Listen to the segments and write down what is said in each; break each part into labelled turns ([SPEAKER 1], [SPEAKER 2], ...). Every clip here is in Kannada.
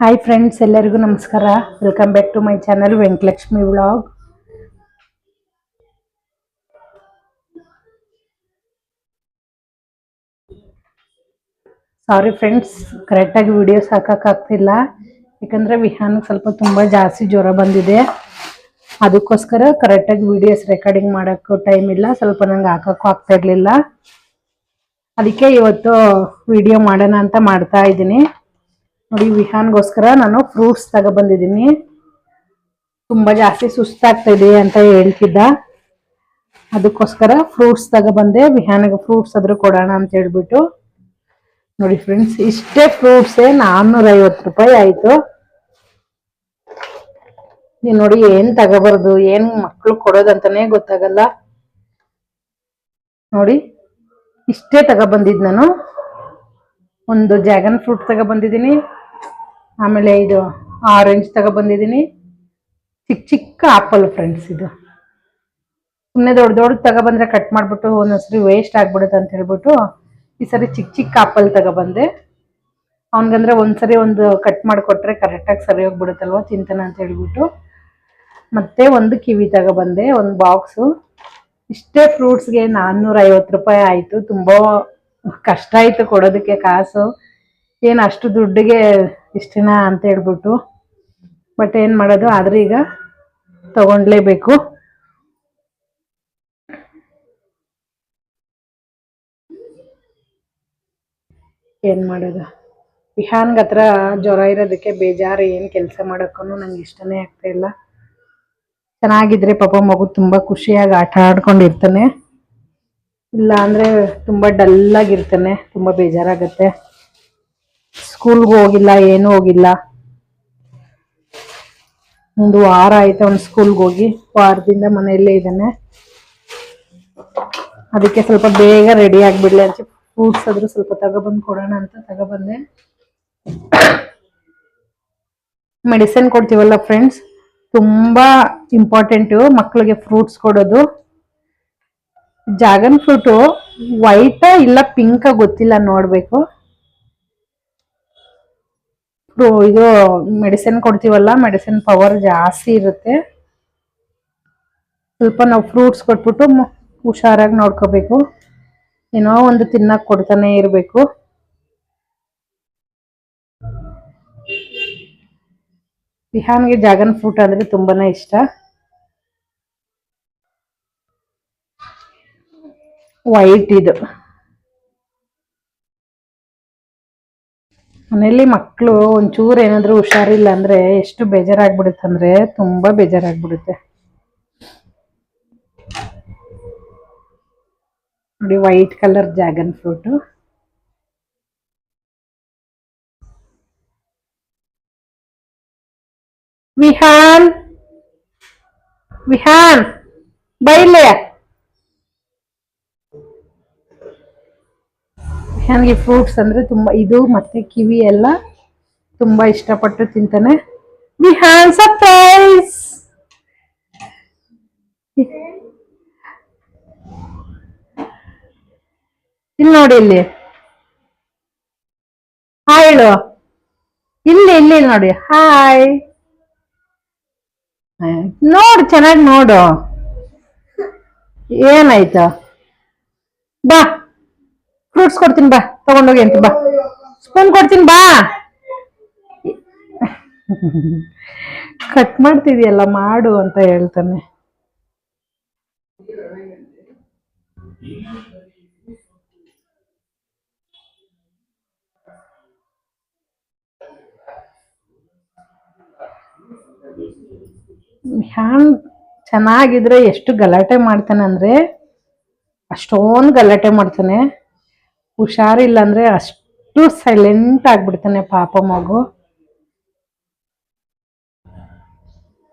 [SPEAKER 1] ಹಾಯ್ ಫ್ರೆಂಡ್ಸ್ ಎಲ್ಲರಿಗೂ ನಮಸ್ಕಾರ. Welcome back to my channel Venkalakshmi vlog sorry friends ಕರೆಕ್ಟಾಗಿ ವಿಡಿಯೋಸ್ ಹಾಕೋಕ್ಕಾಗ್ತಿಲ್ಲ ಯಾಕಂದರೆ ವಿಹಾನಕ್ಕೆ ಸ್ವಲ್ಪ ತುಂಬ ಜಾಸ್ತಿ ಜ್ವರ ಬಂದಿದೆ. ಅದಕ್ಕೋಸ್ಕರ ಕರೆಕ್ಟಾಗಿ ವಿಡಿಯೋಸ್ ರೆಕಾರ್ಡಿಂಗ್ ಮಾಡೋಕ್ಕೂ ಟೈಮ್ ಇಲ್ಲ. ಸ್ವಲ್ಪ ನಂಗೆ ಹಾಕೋಕ್ಕೂ ಆಗ್ತಾ ಇರಲಿಲ್ಲ. ಅದಕ್ಕೆ ಇವತ್ತು ವಿಡಿಯೋ ಮಾಡೋಣ ಅಂತ ಮಾಡ್ತಾ ಇದ್ದೀನಿ. ನೋಡಿ, ವಿಹಾನ್ಗೋಸ್ಕರ ನಾನು ಫ್ರೂಟ್ಸ್ ತಗೊಬಂದಿದ್ದೀನಿ. ತುಂಬ ಜಾಸ್ತಿ ಸುಸ್ತಾಗ್ತಾ ಇದೆ ಅಂತ ಹೇಳ್ತಿದ್ದ. ಅದಕ್ಕೋಸ್ಕರ ಫ್ರೂಟ್ಸ್ ತಗೊಬಂದೆ, ವಿಹಾನಿಗೆ ಫ್ರೂಟ್ಸ್ ಆದರೂ ಕೊಡೋಣ ಅಂತ ಹೇಳ್ಬಿಟ್ಟು. ನೋಡಿ ಫ್ರೆಂಡ್ಸ್ ಇಷ್ಟೇ ಫ್ರೂಟ್ಸೇ ನಾನ್ನೂರೈವತ್ತು ರೂಪಾಯಿ ಆಯಿತು. ನೀವು ನೋಡಿ ಏನ್ ತಗೋಬಾರ್ದು, ಏನ್ ಮಕ್ಳು ಕೊಡೋದಂತಾನೆ ಗೊತ್ತಾಗಲ್ಲ. ನೋಡಿ, ಇಷ್ಟೇ ತಗೊಬಂದಿದ್ ನಾನು. ಒಂದು ಡ್ರ್ಯಾಗನ್ ಫ್ರೂಟ್ ತಗೊಬಂದಿದ್ದೀನಿ ಆಮೇಲೆ ಇದು ಆರೆಂಜ್ ತಗೊಬಂದಿದ್ದೀನಿ ಚಿಕ್ಕ ಚಿಕ್ಕ ಆಪಲ್ ಫ್ರೆಂಡ್ಸ್ ಇದು. ಸುಮ್ಮನೆ ದೊಡ್ಡ ದೊಡ್ಡ ತಗೊಬಂದ್ರೆ ಕಟ್ ಮಾಡ್ಬಿಟ್ಟು ಒಂದೊಂದ್ಸರಿ ವೇಸ್ಟ್ ಆಗ್ಬಿಡುತ್ತೆ ಅಂತ ಹೇಳ್ಬಿಟ್ಟು ಈ ಸರಿ ಚಿಕ್ಕ ಚಿಕ್ಕ ಆಪಲ್ ತಗೊಬಂದೆ ಅವನಿಗಂದ್ರೆ ಒಂದ್ಸರಿ ಒಂದು ಕಟ್ ಮಾಡಿಕೊಟ್ರೆ ಕರೆಕ್ಟಾಗಿ ಸರಿ ಹೋಗ್ಬಿಡುತ್ತಲ್ವ ಚಿಂತನ ಅಂತ ಹೇಳ್ಬಿಟ್ಟು. ಮತ್ತೆ ಒಂದು ಕಿವಿ ತಗೊಬಂದೆ ಒಂದು ಬಾಕ್ಸು ಇಷ್ಟೇ ಫ್ರೂಟ್ಸ್ಗೆ ನಾನ್ನೂರ ಐವತ್ತು ರೂಪಾಯಿ ಆಯಿತು. ತುಂಬ ಕಷ್ಟ ಆಯ್ತು ಕೊಡೋದಕ್ಕೆ ಕಾಸು. ಏನು ಅಷ್ಟು ದುಡ್ಡಿಗೆ ಇಷ್ಟಿನ ಅಂತ ಹೇಳ್ಬಿಟ್ಟು ಬಟ್ ಏನು ಮಾಡೋದು? ಆದ್ರೆ ಈಗ ತಗೊಂಡ್ಲೇಬೇಕು. ಏನು ಮಾಡೋದು? ವಿಹಾನ್ಗೆ ಹತ್ರ ಜ್ವರ ಇರೋದಕ್ಕೆ ಬೇಜಾರು, ಏನು ಕೆಲಸ ಮಾಡೋಕ್ಕೂ ನಂಗೆ ಇಷ್ಟನೇ ಆಗ್ತಾ ಇಲ್ಲ. ಚೆನ್ನಾಗಿದ್ರೆ ಪಾಪ ಮಗು ತುಂಬಾ ಖುಷಿಯಾಗಿ ಆಟ ಆಡ್ಕೊಂಡಿರ್ತಾನೆ. ಇಲ್ಲ ಅಂದ್ರೆ ತುಂಬಾ ಡಲ್ ತುಂಬ ತುಂಬಾ ಬೇಜಾರಾಗತ್ತೆ. ಸ್ಕೂಲ್ಗೆ ಹೋಗಿಲ್ಲ, ಏನೂ ಹೋಗಿಲ್ಲ. ಒಂದು ವಾರ ಆಯ್ತು ಅವ್ನು ಸ್ಕೂಲ್ಗೆ ಹೋಗಿ, ವಾರದಿಂದ ಮನೆಯಲ್ಲೇ ಇದ್ದಾನೆ. ಅದಕ್ಕೆ ಸ್ವಲ್ಪ ಬೇಗ ರೆಡಿ ಆಗ್ಬಿಡ್ಲಿ ಅಂತ ಫ್ರೂಟ್ಸ್ ಆದರೂ ಸ್ವಲ್ಪ ತಗೊಬಂದು ಕೊಡೋಣ ಅಂತ ತಗೊಬಂದೆ. ಮೆಡಿಸಿನ್ ಕೊಡ್ತೀವಲ್ಲ ಫ್ರೆಂಡ್ಸ್ ತುಂಬಾ ಇಂಪಾರ್ಟೆಂಟು ಮಕ್ಕಳಿಗೆ ಫ್ರೂಟ್ಸ್ ಕೊಡೋದು. ಜಾಗನ್ ಫ್ರೂಟು ವೈಟಾ ಇಲ್ಲ ಪಿಂಕ್ ಗೊತ್ತಿಲ್ಲ ನೋಡ್ಬೇಕು. ಇದು ಮೆಡಿಸಿನ್ ಕೊಡ್ತೀವಲ್ಲ ಮೆಡಿಸಿನ್ ಪವರ್ ಜಾಸ್ತಿ ಇರುತ್ತೆ. ಸ್ವಲ್ಪ ನಾವು ಫ್ರೂಟ್ಸ್ ಕೊಟ್ಬಿಟ್ಟು ಹುಷಾರಾಗಿ ನೋಡ್ಕೋಬೇಕು. ಏನೋ ಒಂದು ತಿನ್ನಕ್ ಕೊಡ್ತಾನೆ ಇರಬೇಕು. ಬಿಹಾನ್ಗೆ ಜಾಗನ್ ಫ್ರೂಟ್ ಅಂದ್ರೆ ತುಂಬಾನೇ ಇಷ್ಟ. ವೈಟ್ ಇದು. ಮನೇಲಿ ಮಕ್ಕಳು ಒಂಚೂರು ಏನಾದರೂ ಹುಷಾರಿಲ್ಲ ಅಂದ್ರೆ ಎಷ್ಟು ಬೇಜಾರಾಗ್ಬಿಡುತ್ತೆ ಅಂದ್ರೆ ತುಂಬಾ ಬೇಜಾರಾಗ್ಬಿಡುತ್ತೆ. ನೋಡಿ white colour dragon fruit Vihaan! Vihaan! ಬೈಲೆ! ವಿಹಾನ್ಗೆ ಫ್ರೂಟ್ಸ್ ಅಂದರೆ ತುಂಬ ಇದು ಮತ್ತು ಕಿವಿ ಎಲ್ಲ ತುಂಬ ಇಷ್ಟಪಟ್ಟು ತಿಂತಾನೆ. ವಿ ಹ್ಯಾವ್ ಸರ್ಪ್ರೈಸ್ ಇಲ್ಲಿ ನೋಡಿ, ಇಲ್ಲಿ. ಹಾಯ್ ಹೇಳು. ಇಲ್ಲಿ ಇಲ್ಲಿ ನೋಡಿ. ಹಾಯ್ ನೋಡು, ಚೆನ್ನಾಗಿ ನೋಡು. ಏನಾಯ್ತು? ಬಾ. ಫ್ರೂಟ್ಸ್ ಕೊಡ್ತೀನಿ ಬಾ, ತಗೊಂಡೋಗಿ ಅಂತ ಬಾ. ಸ್ಪೂನ್ ಕೊಡ್ತೀನಿ ಬಾ. ಕಟ್ ಮಾಡ್ತಿದ್ಯಲ್ಲ, ಮಾಡು ಅಂತ ಹೇಳ್ತಾನೆ. ಹ್ಯಾಂಗ್ ಚೆನ್ನಾಗಿದ್ರೆ ಎಷ್ಟು ಗಲಾಟೆ ಮಾಡ್ತಾನೆ ಅಂದ್ರೆ ಅಷ್ಟೊಂದು ಗಲಾಟೆ ಮಾಡ್ತಾನೆ. ಹುಷಾರಿಲ್ಲ ಅಂದ್ರೆ ಅಷ್ಟು ಸೈಲೆಂಟ್ ಆಗ್ಬಿಡ್ತಾನೆ ಪಾಪ ಮಗು.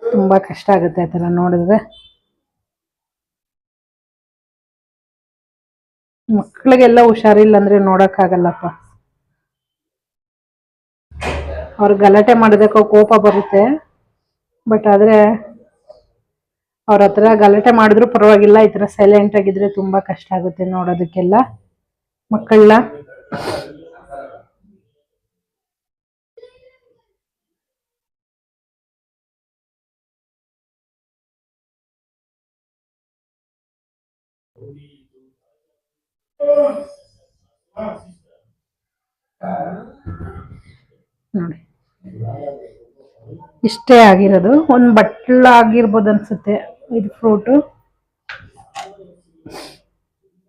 [SPEAKER 1] ತುಂಬಾ ಕಷ್ಟ ಆಗುತ್ತೆ ಆ ಥರ ನೋಡಿದ್ರೆ. ಮಕ್ಳಿಗೆಲ್ಲ ಹುಷಾರಿಲ್ಲ ಅಂದ್ರೆ ನೋಡಕ್ಕಾಗಲ್ಲಪ್ಪ. ಅವ್ರು ಗಲಾಟೆ ಮಾಡೋದಕ್ಕೆ ಕೋಪ ಬರುತ್ತೆ. ಬಟ್ ಆದ್ರೆ ಅವ್ರ ಹತ್ರ ಗಲಾಟೆ ಮಾಡಿದ್ರು ಪರವಾಗಿಲ್ಲ, ಈ ತರ ಸೈಲೆಂಟ್ ಆಗಿದ್ರೆ ತುಂಬಾ ಕಷ್ಟ ಆಗುತ್ತೆ ನೋಡೋದಕ್ಕೆಲ್ಲ. ಮಕ್ಕಳ ನೋಡಿ. ಇಷ್ಟೇ ಆಗಿರೋದು. ಒಂದು ಬಟ್ಲಾಗಿರ್ಬೋದು ಅನ್ಸುತ್ತೆ. ಇದು ಫ್ರೂಟು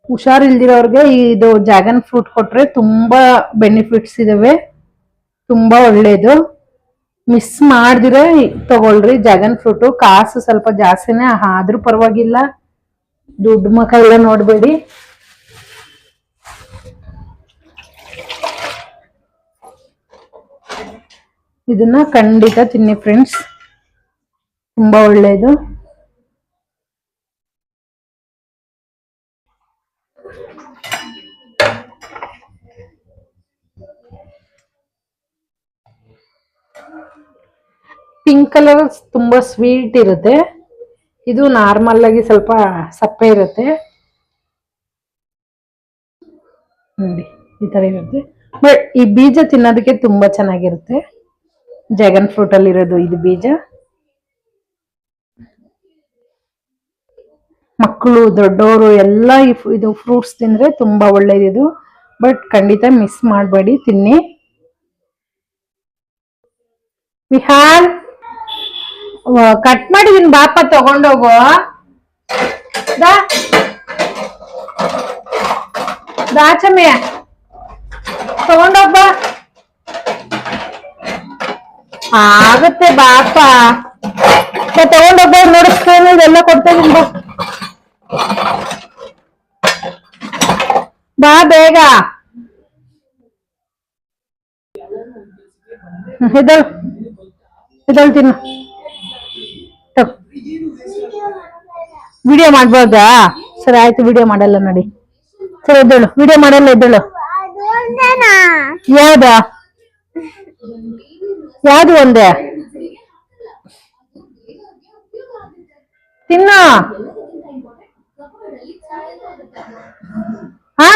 [SPEAKER 1] ಹುಷಾರಿಲ್ದಿರೋರ್ಗೆ ಇದು ಡ್ರ್ಯಾಗನ್ ಫ್ರೂಟ್ ಕೊಟ್ರೆ ತುಂಬಾ ಬೆನಿಫಿಟ್ಸ್ ಇದಾವೆ. ತುಂಬಾ ಒಳ್ಳೇದು. ಮಿಸ್ ಮಾಡ್ದಿರ ತಗೊಳ್ರಿ ಡ್ರ್ಯಾಗನ್ ಫ್ರೂಟು. ಕಾಸು ಸ್ವಲ್ಪ ಜಾಸ್ತಿನೇ ಆದ್ರೂ ಪರವಾಗಿಲ್ಲ. ದುಡ್ಡು ಮಕ ಎಲ್ಲ ನೋಡ್ಬೇಡಿ. ಇದನ್ನ ಖಂಡಿತ ತಿನ್ನಿ ಫ್ರೆಂಡ್ಸ್. ತುಂಬಾ ಒಳ್ಳೆಯದು ಪಿಂಕ್ ಕಲರ್ ತುಂಬಾ ಸ್ವೀಟ್ ಇರುತ್ತೆ. ಇದು ನಾರ್ಮಲ್ ಆಗಿ ಸ್ವಲ್ಪ ಸಪ್ಪೆ ಇರುತ್ತೆ. ನೋಡಿ, ಈ ತರ ಇರುತ್ತೆ. ಬಟ್ ಈ ಬೀಜ ತಿನ್ನೋದಕ್ಕೆ ತುಂಬಾ ಚೆನ್ನಾಗಿರುತ್ತೆ. ಡ್ರ್ಯಾಗನ್ ಫ್ರೂಟ್ ಅಲ್ಲಿ ಇರೋದು ಇದು ಬೀಜ. ಮಕ್ಕಳು, ದೊಡ್ಡವರು ಎಲ್ಲ ಇದು ಫ್ರೂಟ್ಸ್ ತಿಂದ್ರೆ ತುಂಬಾ ಒಳ್ಳೇದಿದು ಬಟ್ ಖಂಡಿತ ಮಿಸ್ ಮಾಡಬೇಡಿ, ತಿನ್ನಿ. ವಿಹಾಲ್ ಕಟ್ ಮಾಡಿದೀನಿ ಬಾಪ ತಗೊಂಡೋಗು ದಾ ದಾಚಮ್ಯ ತಗೊಂಡೋಗ್ಬಾ ಆಗುತ್ತೆ ಬಾಪ ಬಾ ತಗೊಂಡೋಗ್ಬಾ ನೋಡು ಸ್ಪೂನ್ ಇದೆಲ್ಲ ಕೊಡ್ತಾ ಇದೀನಿ ಬಾ ಬಾ ಬೇಗ ಇದಳು ಇದಳು ತಿನ್ನು ವಿಡಿಯೋ ಮಾಡ್ಬೋದಾ? ಸರಿ, ಆಯ್ತು ವಿಡಿಯೋ ಮಾಡಲ್ಲ ನೋಡಿ. ಸರಿ, ಎದ್ದೇಳು. ವಿಡಿಯೋ ಮಾಡಲ್ಲ, ಎದ್ದೇಳು. ಯಾವ್ದ? ಯಾವ್ದು ಒಂದೇ? ತಿನ್ನ. ಹಾ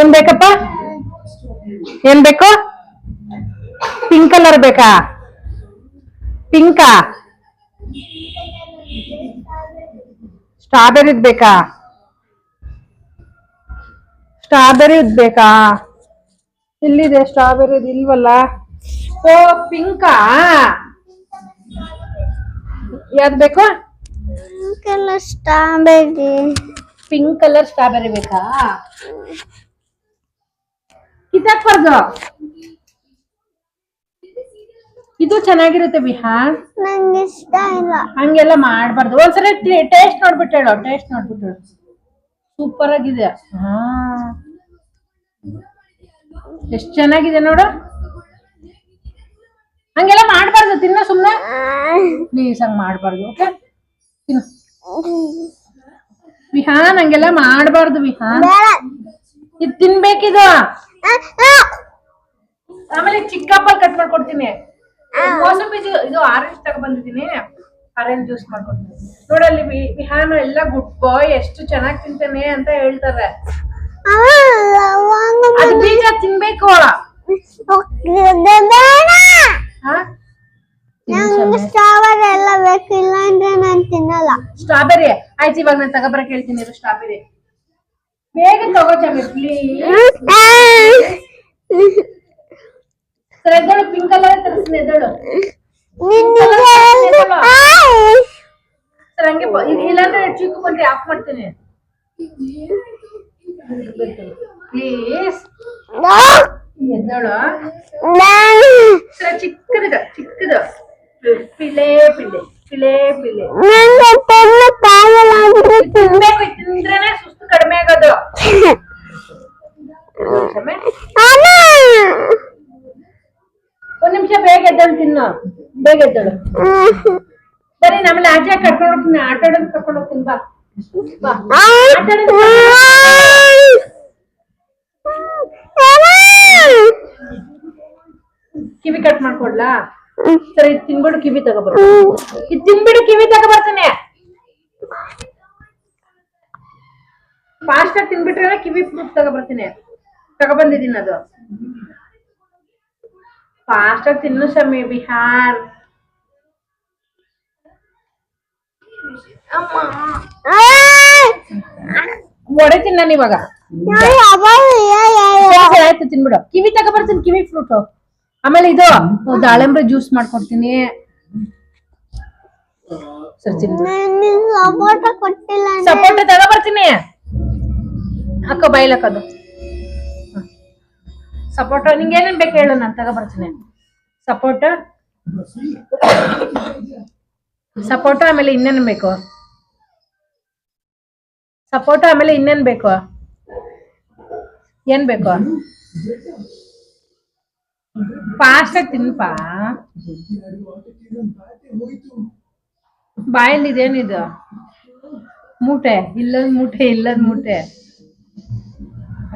[SPEAKER 1] ಏನ್ ಬೇಕಪ್ಪ? ಏನ್ ಬೇಕು? ಪಿಂಕ್ ಕಲರ್ ಬೇಕಾ? ಪಿಂಕಾ ಸ್ಟ್ರಾಬೆರಿ ಬೇಕಾ? ಸ್ಟ್ರಾಬೆರಿ ಬೇಕಾ? ಇಲ್ಲಿದೆ ಸ್ಟ್ರಾಬೆರಿ ಇಲ್ವಲ್ಲ? ಓ ಪಿಂಕಾ! ಯಾವ್ದು ಬೇಕು?
[SPEAKER 2] ಸ್ಟ್ರಾಬೆರಿ
[SPEAKER 1] ಪಿಂಕ್ ಕಲರ್ ಸ್ಟ್ರಾಬೆರಿ ಬೇಕಾ? ಕಿತ್ತಾಕ್ಬಾರ್ದು ಇದು ಚೆನ್ನಾಗಿರುತ್ತೆ ವಿಹಾರ್
[SPEAKER 2] ನಂಗೆ ಇಷ್ಟ ಇಲ್ಲ.
[SPEAKER 1] ಹಂಗೆಲ್ಲ ಮಾಡ್ಬಾರ್ದು. ಒಂದ್ಸರಿ ಟೇಸ್ಟ್ ನೋಡ್ಬಿಟ್ಟು ಹೇಳು ಟೇಸ್ಟ್ ನೋಡ್ಬಿಟ್ಟು ಹೇಳು. ಸೂಪರ್ ಆಗಿದೆ. ಹಾ. ಎಷ್ಟ್ ಚೆನ್ನಾಗಿದೆ ನೋಡು. ಹಂಗೆಲ್ಲ ಮಾಡ್ಬಾರ್ದು ತಿನ್ನ ಸುಮ್ನೆ. ಪ್ಲೀಸ್ ಹಂಗ್ ಮಾಡ್ಬಾರ್ದು ಓಕೆ ತಿನ್ನು. ವಿಹಾನ್ ಹಂಗೆಲ್ಲ ಮಾಡ್ಬಾರ್ದು ವಿಹಾನ್ ಇದು ತಿನ್ಬೇಕಿದು. ಆಮೇಲೆ ಚಿಕ್ಕಪ್ಪ ಕಟ್ ಮಾಡ್ಕೊಡ್ತೀನಿ. ಮೋಸಂಬಿ ಜ್ಯೂ- ಇದು ಆರೆಂಜ್ ತಗೊ ಬಂದಿದ್ದೀನಿ. ಆರೆಂಜ್ ಜ್ಯೂಸ್ ಮಾಡ್ಕೊಂಡು ನೋಡಲ್ಲಿ ವಿ- ವಿಹಾನ್ ಎಲ್ಲ ಗುಡ್ ಬಾಯ್ ಎಷ್ಟು ಚೆನ್ನಾಗಿ ತಿಂತಾನೆ ಅಂತ ಹೇಳ್ತಾರೆ. ಅದು ಬೀಜ. ತಿನ್ಬೇಕು ಹಾ?
[SPEAKER 2] ನಂಗೆ ಸ್ಟ್ರಾಬೆರಿ ಎಲ್ಲ ಬೇಕು ಇಲ್ಲ ಅಂದ್ರೆ ನಾನು ತಿನ್ನಲ್ಲ.
[SPEAKER 1] ಸ್ಟ್ರಾಬೆರಿ ಆಯ್ತು ಇವಾಗ ನಾನು ತಗೊಬರಕ್ ಹೇಳ್ತೀನಿ ಇರು ಸ್ಟ್ರಾಬೆರಿ ಬೇಗ ತಗೋ ಚಮಿ ಪ್ಲೀಸ್ ಸರ್ ಎದ್ದಳು ಪಿಂಕ್ ಕಲರ್ ತರಿಸ್ತೀನಿ ಎದ್ದಳು ಸರ್ ಹಂಗೆ ಬ- ಇದ್- ಇಲ್ಲಾಂದ್ರೆ ಚಿಕ್ಕು ಬಂದ್ರೆ ಆಫ್ ಮಾಡ್ತೀನಿ ಪ್ಲೀಸ್ ಎದ್ದಳು ಸರ್ ಚಿಕ್ಕದಿದ ಚಿಕ್ಕದು ಪಿಲೆ ಪಿಲೆ ಪಿಲೆ ಪಿಲೆ
[SPEAKER 2] ನಂಗೆ ತಿನ್ನಕ್ಕಾಗಲ್ಲ ಅಂದ್ರೆ
[SPEAKER 1] ತಿನ್ಬೇಕು ಇದ್ ತಿಂದ್ರೇನೆ ಸುಸ್ತು ಕಡಿಮೆ ಆಗೋದು ಕ್ಷಮೆ.
[SPEAKER 2] ಅಮ್ಮ!
[SPEAKER 1] ಒಂದ್ ನಿಮಿಷ ಬೇಗ ಬೇಗ ಎದ್ದಳು. ಬರೀ ನಮ್ಮಲ್ಲಿ ಆಚೆ ಕರ್ಕೊಂಡು ಹೋಗ್ತೀನಿ, ಆಟ ಆಡೋದು ಕರ್ಕೊಂಡು ಹೋಗ್ತೀನಿ, ಬಾ. ಕಿವಿ ಕಟ್ ಮಾಡ್ಕೊಡ್ಲಾ? ಸರಿ ತಿನ್ಬಿಡು, ಕಿವಿ ತಗೋಬರ್ ಇದು ತಿನ್ಬಿಡು, ಕಿವಿ ತಗೋಬರ್ತಾನೆ. ಫಾಸ್ಟ್ ಆಗಿ ತಿನ್ಬಿಟ್ರೆ ಕಿವಿ ತಗೋಬರ್ತೀನಿ. ತಗೊಬಂದಿದ್ದೀನಿ ಅದು. ಫಾಸ್ಟ್ ಆಗಿ ತಿನ್ನು ಸಮಿ ಬಿಹಾರ್ ಒಡೆ ತಿನ್ನ ಇವಾಗ. ಆಯ್ತು ತಿನ್ಬಿಡು. ಕಿವಿ ತಗೊಬರ್ತೀನಿ ಕಿವಿ ಫ್ರೂಟ್ ಆಮೇಲೆ ಇದು ದಾಳಿಂಬ್ರೆ ಜ್ಯೂಸ್ ಮಾಡ್ಕೊಡ್ತೀನಿ. ಸರಿ ತಿನ್ಬಿಡು.
[SPEAKER 2] ಸಪೋಟ ಕೊಟ್ಟಿಲ್ಲ
[SPEAKER 1] ಬರ್ತೀನಿ. ಅಕ್ಕ ಬೈಲಕ್ಕದು ಸಪೋಟ ನಿಂಗೆ ಏನೇನ್ ಬೇಕು ಹೇಳು, ನಾನು ತಗೊಬರ್ತೀನಿ ಸಪೋಟ ಸಪೋಟ ಆಮೇಲೆ ಇನ್ನೇನ್ ಬೇಕು? ಸಪೋಟ ಆಮೇಲೆ ಇನ್ನೇನ್ ಬೇಕು? ಏನ್ ಬೇಕು? ಫಾಸ್ಟ್ ತಿನ್ಪಾ? ಬಾಯಲ್ಲಿ ಇದೇನಿದು ಮೂಟೆ, ಇಲ್ಲದ ಮೂಟೆ ಇಲ್ಲದ ಮೂಟೆ.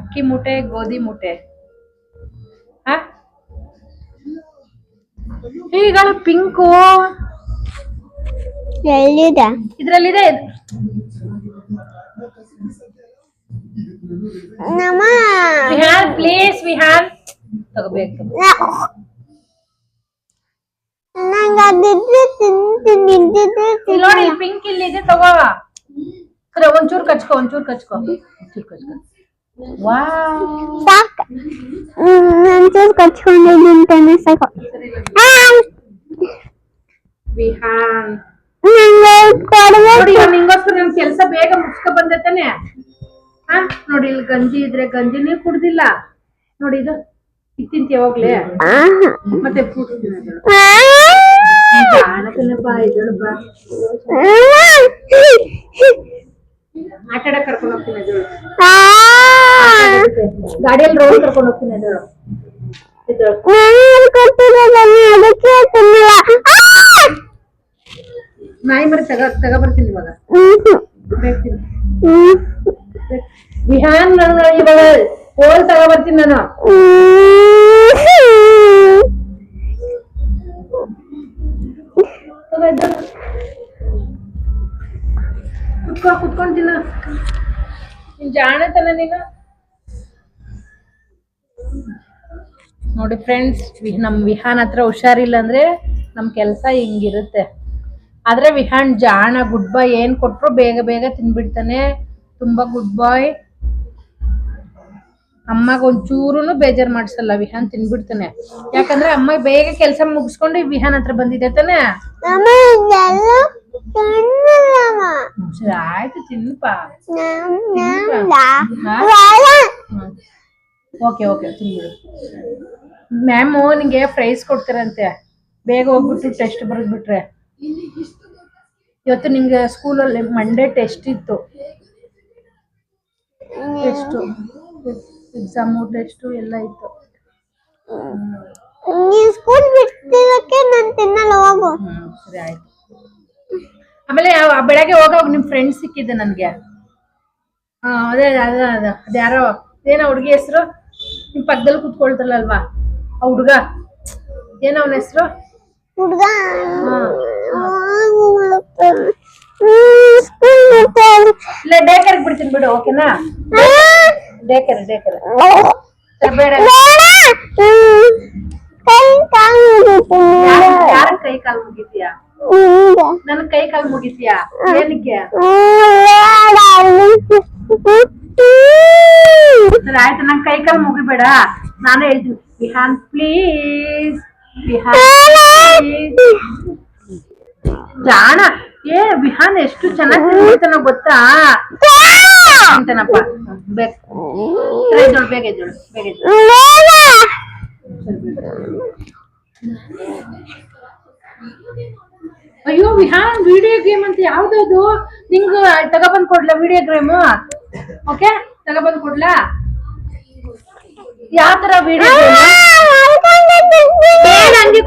[SPEAKER 1] ಅಕ್ಕಿ ಮೂಟೆ, ಗೋಧಿ ಮೂಟೆ. ಆ ಈಗ ಪಿಂಕು.
[SPEAKER 2] ಎಲ್ಲಿದೆ?
[SPEAKER 1] ಇದ್ರಲ್ಲಿದೆ.
[SPEAKER 2] ನಮ್ಮ
[SPEAKER 1] ವಿಹಾನ್ ಪ್ಲೀಸ್ ವಿಹಾನ್ ತಗೋಬೇಕು. ನೋಡಿ ಪಿಂಕ್ ಇಲ್ಲಿದೆ ತಗೋ. ಒಂಚೂರು ಕಚ್ಕೊ ಒಂಚೂರು ಕಚ್ಕೋ. ಒಂಚೂರು ಕಚ್ಕೊ.
[SPEAKER 2] ಸಾಕ್ ಒಂಚೂರು ಕಚ್ಕೊಂಡಿದ್ದೀನಿ ತಾನೆ ಸಾಕು
[SPEAKER 1] ವಿಹಾನ್ ನೋಡಿ ನಿಂಗೋಸ್ಕರ ನನ್ ಕೆಲಸ ಬೇಗ ಮುಗಿಸ್ಕೊ ಬಂದೆ ತಾನೆ ಹಾ ನೋಡಿ ಇಲ್ಲಿ ಗಂಜಿ ಇದ್ರೆ ಗಂಜಿನೇ ಕುಡ್ದಿಲ್ಲ ನೋಡಿ ಇದು ಇತ್ತಿಂತ ಯಾವಾಗ್ಲೇ. ಮತ್ತೆ ಫ್ರೂಟ್ ತಿನ್ನೋದು
[SPEAKER 2] ಆ,
[SPEAKER 1] ಜಾಣಕನಪ್ಪ ಇದಳಪ್ಪ ಆಟ ಆಡಕ್ ಕರ್ಕೊಂಡು ಹೋಗ್ತೀನಿ ಎದ್ದೇಳು.
[SPEAKER 2] ಆ,
[SPEAKER 1] ಗಾಡಿಯಲ್ಲಿ ರೋಡ್ ಕರ್ಕೊಂಡು ಹೋಗ್ತೀನಿ ಎದ್ದೇಳು. ಎದ್ದೇಳು.
[SPEAKER 2] ನಾನು ಕೊಟ್ಟಿರೋದನ್ನ ಅದಕ್ಕೆ ತಿನ್ನಲ್ಲ ಆ!
[SPEAKER 1] ನಾಯಿ ಮರಿ ತಗ ತಗೊಬರ್ತೀನಿ ಇವಾಗ
[SPEAKER 2] ಹ್ಮ್.
[SPEAKER 1] ಬೇಕ್ತೀನಿ
[SPEAKER 2] ಹ್ಮ್.
[SPEAKER 1] ವಿಹಾನ್ ನಾನು ಇವಾಗ ಹೋಲ್ ತಗೊಬರ್ತೀನಿ ನಾನು ತಗೋ ಎದ್ದೇಳು. ಕುತ್ಕೋ ಕುತ್ಕೊಂಡು ತಿನ್ನು ನೀನ್ ಜಾಣತನ ನೀನು ನೋಡಿ ಫ್ರೆಂಡ್ಸ್ ನಮ್ ವಿಹಾನ್ ಹತ್ರ ಹುಷಾರಿಲ್ಲ ಅಂದ್ರೆ ನಮ್ ಕೆಲ್ಸ ಹಿಂಗಿರುತ್ತೆ. ಆದ್ರೆ ವಿಹಾನ್ ಜಾಣ ಗುಡ್ ಬಾಯ್ ಏನ್ ಕೊಟ್ರು ಬೇಗ ಬೇಗ ತಿನ್ಬಿಡ್ತಾನೆ. ತುಂಬಾ ಗುಡ್ ಬಾಯ್ ಅಮ್ಮಗ ಒಂಚೂರುನು ಬೇಜಾರ್ ಮಾಡಿಸಲ್ಲ ವಿಹಾನ್ ತಿನ್ಬಿಡ್ತಾನೆ. ಯಾಕಂದ್ರೆ ಅಮ್ಮ ಬೇಗ ಕೆಲಸ ಮುಗಿಸ್ಕೊಂಡು ವಿಹಾನ್ ಹತ್ರ ಬಂದಿದೆ ತಾನೆ? ಆಯ್ತು
[SPEAKER 2] ತಿನ್ನಪ್ಪ?
[SPEAKER 1] ಓಕೆ ಓಕೆ ತಿನ್ಬಿಡು. ಮ್ಯಾಮು ನಿಂಗೆ ಪ್ರೈಸ್ ಕೊಡ್ತಾರಂತೆ. ಬೇಗ ಹೋಗ್ಬಿಟ್ಟು ಟೆಸ್ಟ್ ಬರೆದ್ಬಿಟ್ರೆ. ಇವತ್ತು ನಿಮ್ಗೆ ಸ್ಕೂಲಲ್ಲಿ ಮಂಡೇ ಟೆಸ್ಟ್ ಇತ್ತು. ಟೆಸ್ಟು ಎಕ್ಸಾಮು ಟೆಸ್ಟು ಎಲ್ಲ ಇತ್ತು.
[SPEAKER 2] ನೀನ್ ಸ್ಕೂಲ್ ಬಿಡ್ತಿದ್ದಕ್ಕೆ ನಾನ್ ತಿನ್ನಲ್ಲ ಹೋಗು.
[SPEAKER 1] ಹ್ಮ್ ಸರಿ ಆಯ್ತು. ಆಮೇಲೆ ಆ- ಬೆಳಗ್ಗೆ ಹೋಗೋವಾಗ ನಿಮ್ ಫ್ರೆಂಡ್ ಸಿಕ್ಕಿದ್ದೆ ನನ್ಗೆ. ಹಾ ಅದೇ ಅದೇ ಅದ ಅದ್ಯಾರೋ ಏನೋ ಹುಡುಗಿ ಹೆಸರು? ನಿಮ್ ಪಕ್ಕದಲ್ಲಿ ಕುತ್ಕೊಳ್ತಾರಲ್ವಾ? ಹುಡುಗ? ಏನ ಅವನ ಹೆಸರು?
[SPEAKER 2] ಹುಡುಗ.
[SPEAKER 1] ಇಲ್ಲ ಡೇಕರ್ ಬಿಡ್ತೀನಿ ಬಿಡು ಓಕೆನಾ ಡೇಕರ್ ಡೇಕರ್ ಬೇಡ. ಯಾರ ಕೈ ಕಾಲು ಮುಗಿತೀಯಾ ನನ್ ಕೈ ಕಾಲು ಮುಗಿತೀಯಾ ಏನಕ್ಕೆ? ಆಯ್ತು ನನ್ ಕೈ ಕಾಲು ಮುಗಿಬೇಡ. ನಾನೇ ಹೇಳ್ತೀನಿ. Vihan please Vihan please. ಜಾಣ. ಏ ವಿಹಾನ್ ಎಷ್ಟು ಚೆನ್ನಾಗಿ ತಿಂತಾನ ಗೊತ್ತಾ? ತಿಂತಾನಪ್ಪ. ಬೇಗ. ಎದ್ದೇಳು, ಬೇಗ ಎದ್ದೇಳು ಬೇಗ. ಅಯ್ಯೋ ವಿಹಾನ್ ವಿಡಿಯೋ ಗೇಮ್ ಅಂತ ಯಾವ್ದದು? ನಿಂಗ್ ತಗೊಬಂದ್ ಕೊಡ್ಲಾ ವಿಡಿಯೋ ಗೇಮ್ ಓಕೆ ತಗೊಬಂದ್ ಕೊಡ್ಲಾ? ಯಾವ ತರ ವಿಡಿಯೋ ಗೇಮ್ ಬೇಡ, ಹಂಗೆ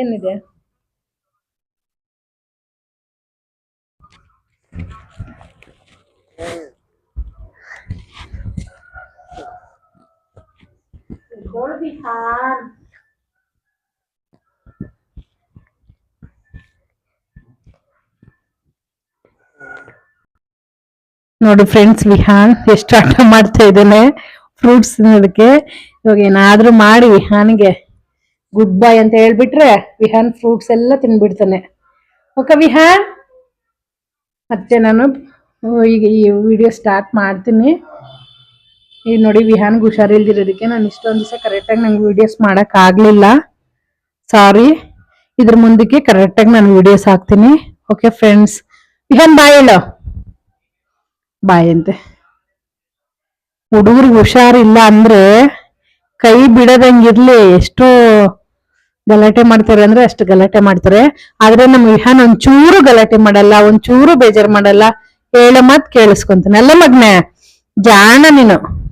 [SPEAKER 1] ಏನಿದೆ ನೋಡು ವಿಹಾನ್ ನೋಡಿ ಫ್ರೆಂಡ್ಸ್ ವಿಹಾನ್ ಎಷ್ಟು ಆಟ ಮಾಡ್ತಾ ಇದ್ದಾನೆ. ಫ್ರೂಟ್ಸ್ ತಿನ್ನೋದಕ್ಕೆ. ಇವಾಗ ಏನಾದ್ರೂ ಮಾಡಿ, ವಿಹಾನ್ಗೆ ಗುಡ್ ಬೈ ಅಂತ ಹೇಳ್ಬಿಟ್ರೆ ವಿಹಾನ್ ಫ್ರೂಟ್ಸ್ ಎಲ್ಲ ತಿನ್ಬಿಡ್ತಾನೆ. ಓಕೆ ವಿಹಾನ್? ಮತ್ತೆ ನಾನು ಈಗ ಈ ವಿಡಿಯೋ ಸ್ಟಾರ್ಟ್ ಮಾಡ್ತೀನಿ. ಈಗ ನೋಡಿ, ವಿಹಾನ್ಗೆ ಹುಷಾರಿಲ್ದಿರೋದಕ್ಕೆ ನಾನು ಇಷ್ಟೊಂದು ದಿವಸ ಕರೆಕ್ಟಾಗಿ ನಂಗೆ ವಿಡಿಯೋಸ್ ಮಾಡೋಕ್ಕಾಗಲಿಲ್ಲ ಸಾರಿ ಇದ್ರ ಮುಂದಕ್ಕೆ ಕರೆಕ್ಟಾಗಿ ನಾನು ವಿಡಿಯೋಸ್ ಹಾಕ್ತೀನಿ. ಓಕೆ ಫ್ರೆಂಡ್ಸ್ ವಿಹಾನ್ ಬಾಯ್ ಹೇಳೋ. ಬಾಯ್ ಹುಡುಗರು ಹುಡುಗರಿಗೆ ಹುಷಾರಿಲ್ಲ ಅಂದ್ರೆ ಕೈ ಬಿಡದಂಗಿರ್ಲಿ ಎಷ್ಟು ಗಲಾಟೆ ಮಾಡ್ತಾರೆ ಅಂದ್ರೆ ಅಷ್ಟು ಗಲಾಟೆ ಮಾಡ್ತಾರೆ. ಆದ್ರೆ ನಮ್ಮ ವಿಹಾನ್ ಒಂಚೂರು ಗಲಾಟೆ ಮಾಡಲ್ಲ, ಒಂಚೂರು ಬೇಜಾರ್ ಮಾಡಲ್ಲ. ಹೇಳ ಮಾತ್ ಕೇಳಿಸ್ಕೊಂತಾನೆ. ಅಲ್ಲ ಮಗ್ನೆ, ಜಾಣ ನೀನು.